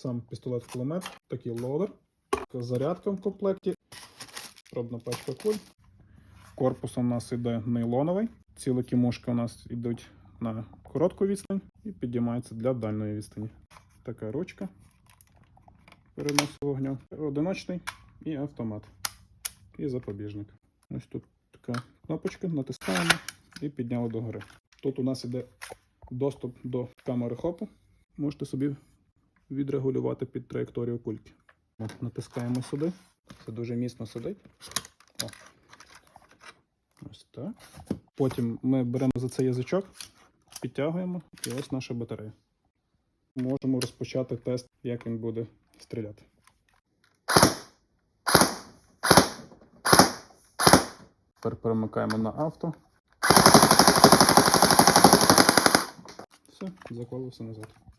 сам пістолет-кулемет, такий лодер, зарядка в комплекті, пробна пачка куль. Корпус у нас іде нейлоновий. Ці кімушки у нас йдуть на коротку відстань і підіймаються для дальної відстані. Така ручка переносу вогню. Одиночний і автомат. І запобіжник. Ось тут така кнопочка, натискаємо і підняли догори. Тут у нас іде доступ до камери хопу. Можете собі відрегулювати під траєкторію кульки. От, натискаємо сюди. Це дуже міцно сидить. О. Ось так. Потім ми беремо за цей язичок, підтягуємо, і ось наша батарея. Можемо розпочати тест, як він буде стріляти. Тепер перемикаємо на авто. Все, заклали назад.